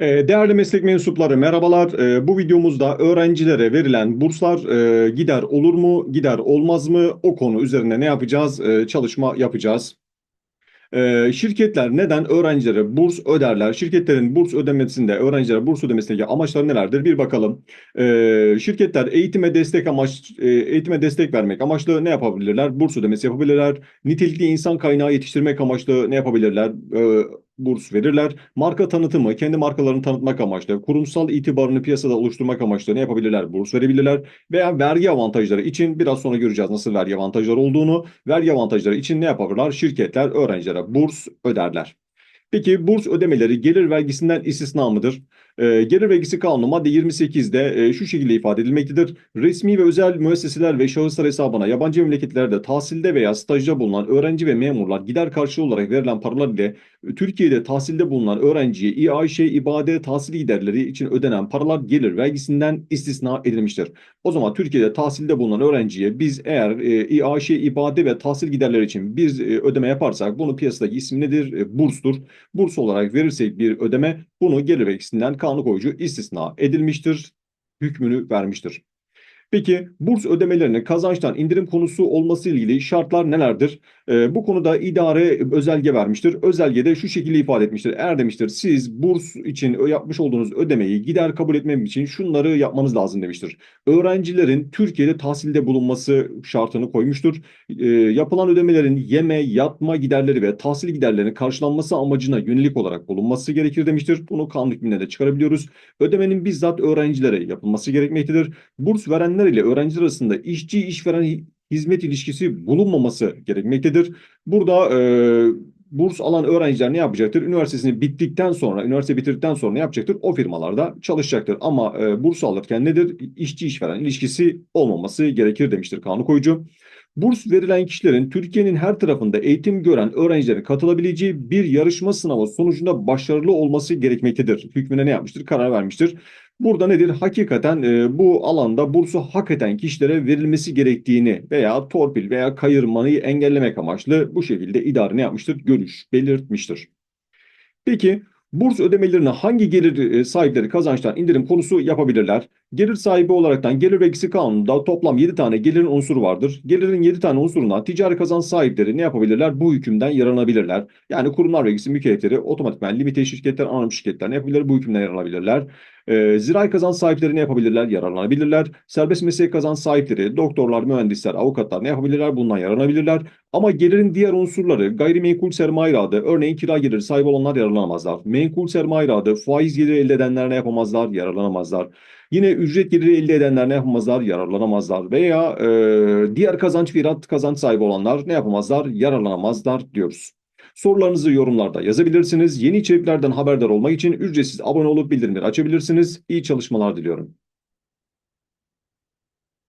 Ee, Değerli meslek mensupları merhabalar. Ee, Bu videomuzda öğrencilere verilen burslar e, gider olur mu, gider olmaz mı? O konu üzerinde ne yapacağız? Ee, Çalışma yapacağız. Şirketler neden öğrencilere burs öderler? Şirketlerin burs ödemesinde, öğrencilere burs ödemesindeki amaçları nelerdir? Bir bakalım. Şirketler eğitime destek amaç, e, eğitime destek vermek amaçlı ne yapabilirler? Burs ödemesi yapabilirler. Nitelikli insan kaynağı yetiştirmek amaçlı ne yapabilirler? Burs verirler. Marka tanıtımı, kendi markalarını tanıtmak amaçlı, kurumsal itibarını piyasada oluşturmak amaçlı ne yapabilirler? Burs verebilirler. Veya vergi avantajları için biraz sonra göreceğiz nasıl vergi avantajları olduğunu. Vergi avantajları için ne yapabilirler? Şirketler öğrencilere burs öderler. Peki burs ödemeleri gelir vergisinden istisna mıdır? Ee, gelir vergisi kanunu madde 28'de e, şu şekilde ifade edilmektedir. Resmi ve özel müesseseler ve şahıslar hesabına yabancı memleketlerde tahsilde veya stajda bulunan öğrenci ve memurlar gider karşılığı olarak verilen paralar ile e, Türkiye'de tahsilde bulunan öğrenciye İAŞ, İBAD, tahsil giderleri için ödenen paralar gelir vergisinden istisna edilmiştir. O zaman Türkiye'de tahsilde bulunan öğrenciye biz eğer e, İAŞ, İBAD ve tahsil giderleri için bir e, ödeme yaparsak bunu piyasadaki ismi nedir? E, burstur. Burs olarak verirsek bir ödeme bunu gelir vergisinden kanun koyucu istisna edilmiştir, hükmünü vermiştir. Peki burs ödemelerinin kazançtan indirim konusu olması ile ilgili şartlar nelerdir? Ee, bu konuda idare özelge vermiştir. Özelgede şu şekilde ifade etmiştir. Eğer demiştir siz burs için yapmış olduğunuz ödemeyi gider kabul etmem için şunları yapmanız lazım demiştir. Öğrencilerin Türkiye'de tahsilde bulunması şartını koymuştur. Ee, yapılan ödemelerin yeme, yatma giderleri ve tahsil giderlerinin karşılanması amacına yönelik olarak bulunması gerekir demiştir. Bunu kanun hükmüne de çıkarabiliyoruz. Ödemenin bizzat öğrencilere yapılması gerekmektedir. Burs verenler ile öğrenciler arasında işçi işveren hizmet ilişkisi bulunmaması gerekmektedir. Burada e, burs alan öğrenciler ne yapacaktır? Üniversitesini bittikten sonra, üniversite bitirdikten sonra ne yapacaktır? O firmalarda çalışacaktır. Ama e, burs alırken nedir? İşçi işveren ilişkisi olmaması gerekir demiştir kanun koyucu. Burs verilen kişilerin Türkiye'nin her tarafında eğitim gören öğrencilerin katılabileceği bir yarışma sınavı sonucunda başarılı olması gerekmektedir. Hükmüne ne yapmıştır? Karar vermiştir. Burada nedir? Hakikaten e, bu alanda bursu hak eden kişilere verilmesi gerektiğini veya torpil veya kayırmayı engellemek amaçlı bu şekilde idare ne yapmıştır? Görüş belirtmiştir. Peki burs ödemelerine hangi gelir e, sahipleri kazançtan indirim konusu yapabilirler? Gelir sahibi olaraktan gelir vergisi kanununda toplam 7 tane gelirin unsuru vardır. Gelirin 7 tane unsurundan ticari kazanç sahipleri ne yapabilirler? Bu hükümden yararlanabilirler. Yani kurumlar vergisi mükellefleri otomatikman limite şirketler, anonim şirketler ne yapabilir? Bu hükümden yararlanabilirler. E, zirai kazanç sahipleri ne yapabilirler? Yararlanabilirler. Serbest meslek kazanç sahipleri, doktorlar, mühendisler, avukatlar ne yapabilirler? Bundan yararlanabilirler. Ama gelirin diğer unsurları gayrimenkul sermaye iradı, örneğin kira geliri sahibi olanlar yararlanamazlar. Menkul sermaye iradı, faiz geliri elde edenler ne yapamazlar? Yararlanamazlar. Yine ücret geliri elde edenler ne yapamazlar? Yararlanamazlar. Veya e, diğer kazanç firat kazanç sahibi olanlar ne yapamazlar? Yararlanamazlar diyoruz. Sorularınızı yorumlarda yazabilirsiniz. Yeni içeriklerden haberdar olmak için ücretsiz abone olup bildirimleri açabilirsiniz. İyi çalışmalar diliyorum.